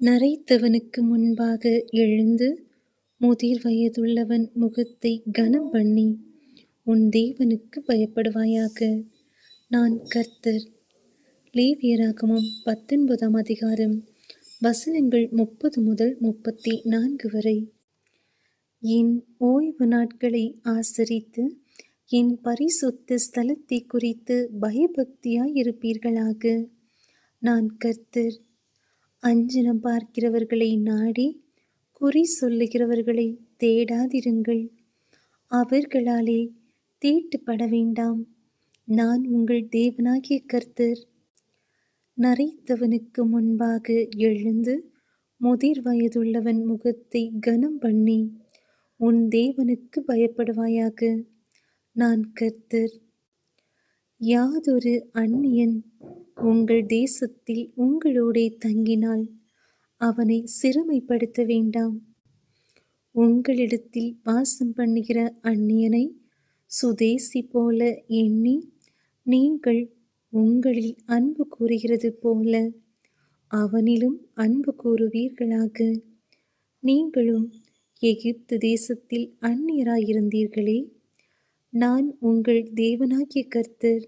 நரைத்தவனுக்கு முன்பாக எழுந்து முதிர் வயதுள்ளவன் முகத்தை கனம் பண்ணி உன் தேவனுக்கு பயப்படுவாயாக. நான் கர்த்தர். லேவியராகமும் பத்தொன்பதாம் அதிகாரம் வசனங்கள் முப்பது முதல் முப்பத்தி நான்கு வரை. என் ஓய்வு நாட்களை ஆசரித்து என் பரிசுத்த ஸ்தலத்தை குறித்து பயபக்தியாயிருப்பீர்களாக. நான் கர்த்தர். அஞ்சனம் பார்க்கிறவர்களை நாடி குறி சொல்லுகிறவர்களை தேடாதிருங்கள். அவர்களாலே தீட்டுப்பட வேண்டாம். நான் உங்கள் தேவனாகிய கர்த்தர். நரைத்தவனுக்கு முன்பாக எழுந்து முதிர் வயதுள்ளவன் முகத்தை கனம் பண்ணி உன் தேவனுக்கு பயப்படுவாயாக. நான் கர்த்தர். யாதொரு அந்நியன் உங்கள் தேசத்தில் உங்களோடே தங்கினால் அவனை சிறுமைப்படுத்த வேண்டாம். உங்களிடத்தில் வாசம் பண்ணுகிற அந்நியனை சுதேசி போல எண்ணி நீங்கள் உங்களில் அன்பு கூறுகிறது போல அவனிலும் அன்பு கூறுவீர்களாக. நீங்களும் எகிப்து தேசத்தில் அந்நியராயிருந்தீர்களே. நான் உங்கள் தேவனாகிய கர்த்தர்.